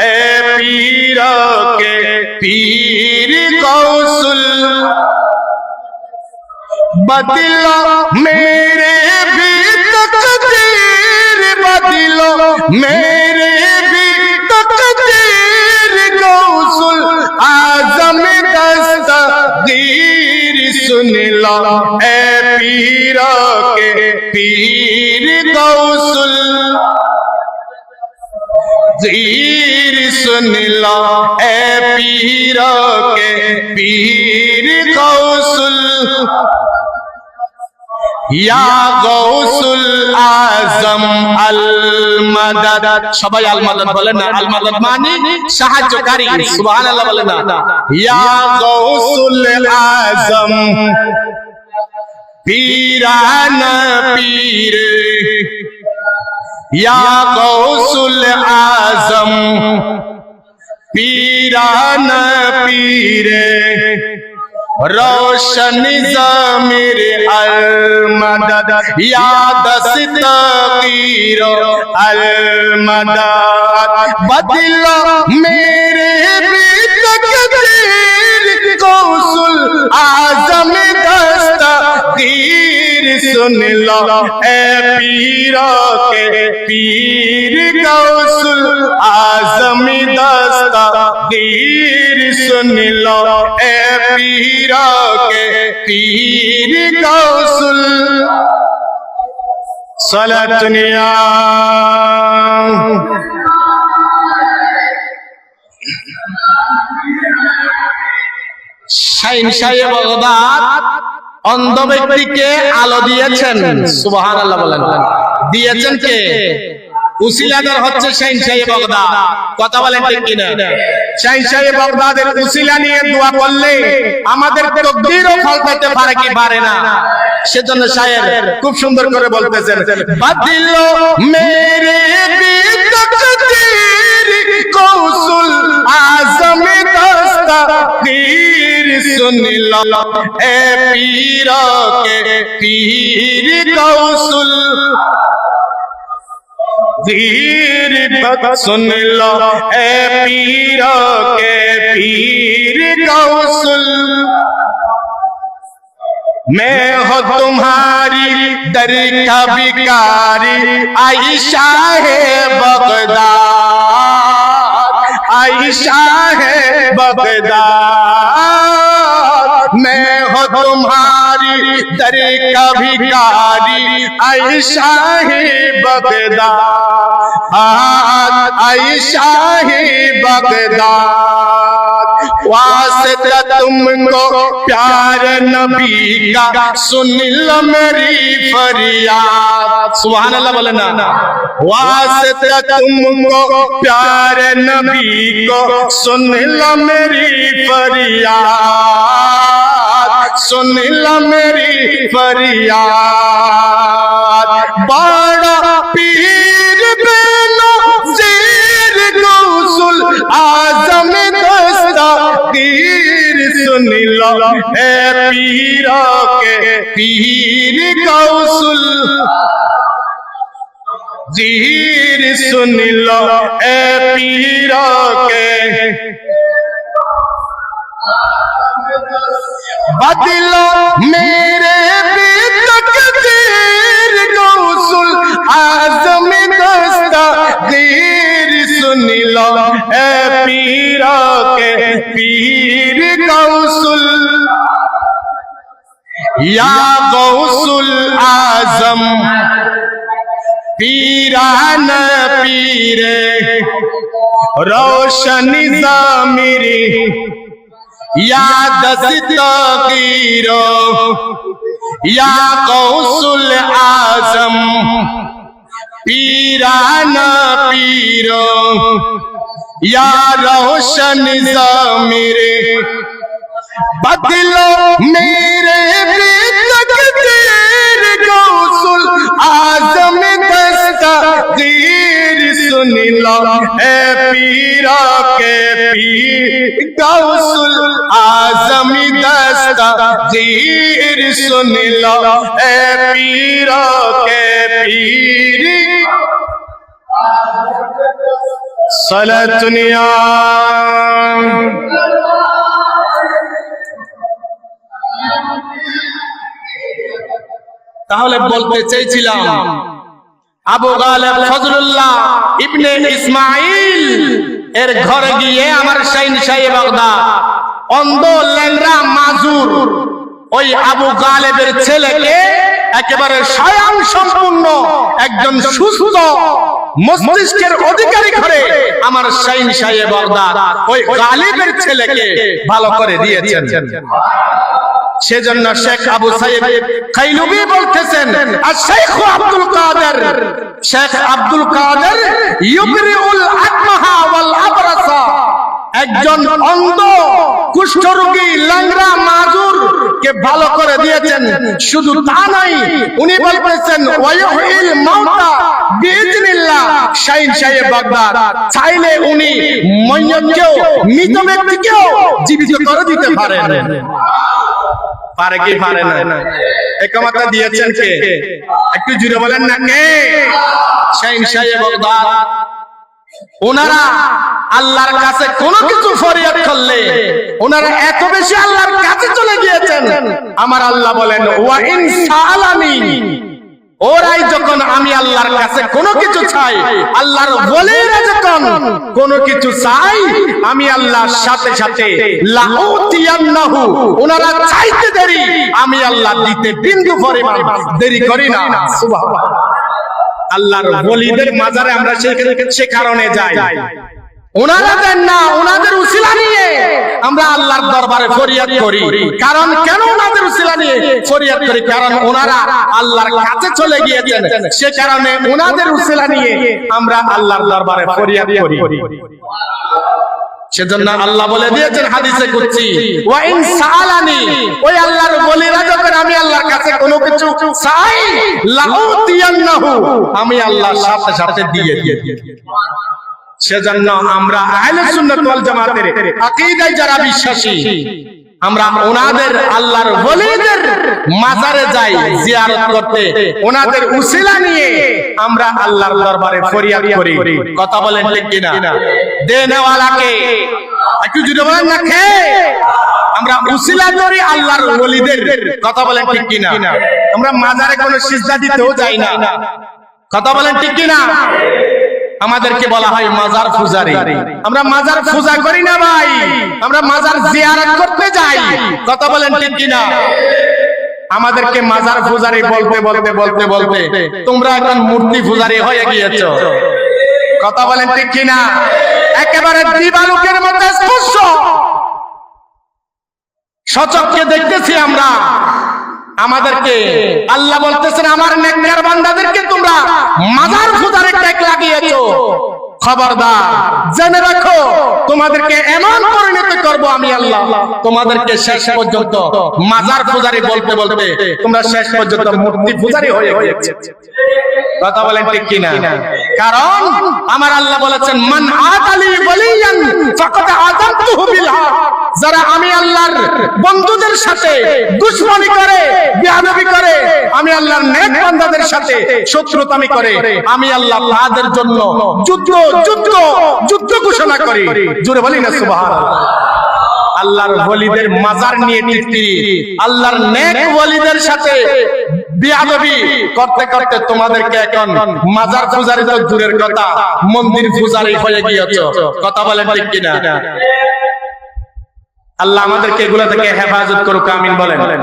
اے پیرا کے پیر غوثل بدلا میرے بھی تقدیر بدلا میرے بھی تقدیر غوثل اعظم دستگیر سن لا اے پیرا کے پیر পীর কৌসুল। সবাই আলমাদাত বলে না আলমাদাত মানে সাহায্যকারী, সুবহানাল্লাহ বলে না। ইয়া গৌসুল আজম, পীরান পীর। ইয়া গৌসুল আজম پیران پیرے روشن زمیر المدد یاد ستقیر المدد بدل میرے بھی تکتیر قوس العظم دستقیر सुन लो ए पीर के पीर कौशल आजम दस्तगीर सुन लो ए पीर के पीर कौशल सलतनिया শাইন সাহেব বাগদাদ অন্ধ ব্যক্তিকে আলো দিয়েছেন। সুবহানাল্লাহ বলেন। দিয়েছেন কে? উসিলাদার হচ্ছে শাইন সাহেব বাগদাদ। কথা বলেন ঠিক কিনা? শাইন সাহেব বাগদাদের উসিলা নিয়ে দোয়া করলে আমাদের তকদিরও ফল পারে কি পারে না? সেজন্য খুব সুন্দর করে বলতেছেন বাদিলো মেরে اللہ اے پیرا کے پیر غوثل دیر بد سن لو اے پیرا کے پیر غوثل میں ہو تمہاری در کا मैं हो तुम्हारी दर का भिकारी आयशा है बगदाद आयशा है बगदाद वास्ता तुमको प्यार नबी का सुन लो मेरी फरियाद। सुभान अल्लाह बोले ना। वास्ता तुमको प्यार नबी को सुन लो मेरी फरियाद। सुन लो मेरी फरियाद बड़ा पीर बेनो जीर गौसुल आजम दस्तगीर सुन लो ए पीर के पीर गौसुल जीर सुन लो ए पीर के बदलो मेरे भी तकदीर गौसुल आजम दस्तगीर सुन लो ए पीर के पीर गौसुल या गौसुल आजम पीरान पीरे रोशन जामिरी یا دست تغییرو یا قوس العظم پیرانا پیرو یا روشن ضمیر بدلو میں ہے پیرا کے پیر گوسل آزمی دستا زیر سن لو ہے پیرا کے پیر سلا دنیا তাহলে বলতে চাইছিলাম আবু গালেব ফজলুল্লাহ ইবনে ইসমাইল এর ঘরে গিয়ে আমার শাইন সাহেব বাগদা অন্ধ ল্যাংরা মাজুর, ওই আবু গালেবের ছেলেকে একেবারে স্বয়ং সম্পূর্ণ, একজন সুস্থ মস্তিষ্কের অধিকারী করে আমার শাইন সাহেব বাগদা ওই গালিবের ছেলেকে ভালো করে দিয়েছেন। সেজন্য শেখ আবু সাইদ খাইলুবি বলতেছেন, আর শেখ আব্দুল কাদের, শেখ আব্দুল কাদের ইউবরিউল আকমাহা ওয়াল আবরাসা, একজন অন্ধ কুষ্ঠরোগী ল্যাংড়া, মাজুর কে ভালো করে দিয়েছেন। শুধু তা নয়, উনি বলতেছেন ওয়াইহিল মাউতা বিইজনিল্লাহ শাইন সাহেব বাগদাদ। চাইলে উনি ময়্যতকেও মৃত ব্যক্তিকেও জীবিত করে দিতে পারেন। পারে কি পারে না? একমাত্র দিয়েছেন কে? একটু জুড়ে বলেন না কে? শাইন সাহেব বাগদাদ ওনারা আল্লাহর কাছে কোনো কিছু ফরিয়াদ করলে ওনারা এত বেশি আল্লাহর কাছে চলে গিয়েছেন। আমার আল্লাহ বলেন ওয়া ইনশাআল্লাহ সালানি ওরাই যখন আমি আল্লাহর কাছে কোনো কিছু চাই, আল্লাহর বলেরা যখন কোনো কিছু চাই, আমি আল্লাহর সাথে সাথে লাউতিয়ান্নাহু, ওনারা চাইতে দেরি, আমি আল্লাহ দিতে বিন্দু পরিমাণ দেরি করি না। সুবহানাল্লাহ। আল্লাহর বলিদের মাজারে আমরা সেখানে সে কারণে যাই। ওনারা দেন না, ওনাদের উসিলা নিয়ে আমরা আল্লাহর দরবারে ফরিয়াদ করি। কারণ কেন ওনাদের উসিলা নিয়ে ফরিয়াদ করি? কারণ ওনারা আল্লাহর কাছে চলে গিয়েছেন। সে কারণে ওনাদের উসিলা নিয়ে আমরা আল্লাহর দরবারে ফরিয়াদ করি। সেজন্য আল্লাহ বলে দিয়েছেন হাদিসে কুচ্ছি ওয়া ইন সালানি ওই আল্লাহর বলিরা যখন আমি আল্লাহর কাছে কোনো কিছু চাই, লাউতিয়ান্নাহু, আমি আল্লাহর সাথে সাথে দিয়ে দিয়ে সেজন্য আমরা আহলে সুন্নাত ওয়াল জামাতের আকীদায় যারা বিশ্বাসী, আমরা ওনাদের আল্লাহর ওলিদের মাজারে যাই, জিয়ারত করতে। ওনাদের উসিলা নিয়ে আমরা আল্লাহর দরবারে ফরিয়াদ করি। কথা বলেন ঠিক কিনা? দেনেওয়ালাকে একটু জুড়ে বলেন না, খে। আমরা উসিলা করি আল্লাহর ওলিদের। কথা বলেন ঠিক কিনা? আমরা মাজারে কোনো সিজদা দিতেও যাই না। কথা বলেন ঠিক কিনা? আমাদেরকে বলা হয় মাজার পূজারি। আমরা মাজার পূজা করি না ভাই। আমরা মাজার জিয়ারত করতে যাই। কথা বলেন ঠিক কিনা? আমাদেরকে মাজার পূজারি বলতে বলতে বলতে বলতে, তোমরা এখন মূর্তি পূজারি হয়ে গিয়েছ। কথা বলেন ঠিক কিনা? একেবারে দিবালুকের মধ্যে স্পর্শ। সচককে দেখতেছি আমরা। আমাদেরকে আল্লাহ বলতেছেন, আমার নেককার বান্দাদেরকে তোমরা মাজার ফুদারে টেক লাগিয়েছো খবরদার, জেনে রাখো, তোমাদেরকে এমন পরিণত করব আমি আল্লাহ। তোমাদেরকে শেষ পর্যন্ত মাজার পূজারি বলতে বলতে তোমরা শেষ পর্যন্ত মূর্তি পূজারি হয়ে গিয়েছে। কথা বলেন ঠিক কারণ আমার আল্লাহ বলেছেন, মান আতালি ওয়ালিয়ান ফাকাদ যারা আমি আল্লাহর বন্ধুদের সাথে দুশমনি করে, বিয়াদবি করে, আমি আল্লাহর নেক সাথে শত্রুতামি করে, আমি আল্লাহ তাদের জন্য যুদ্ধ যুদ্ধ যুদ্ধ ঘোষণা করি। জোরে বলি না, সুবহানাল্লাহ। আল্লাহর ওলিদের মাজার নিয়ে টিটকিরি আল্লাহর নেক ওলিদের সাথে বিয়াদবি করতে করতে তোমাদেরকে এখন মাজার পূজারি দূরের কথা, মন্দির পূজারি হয়ে গিয়েছো। কথা বলেন ঠিক কিনা? আল্লাহ আমাদেরকে এগুলা থেকে হেফাজত করুক আমিন বলেন।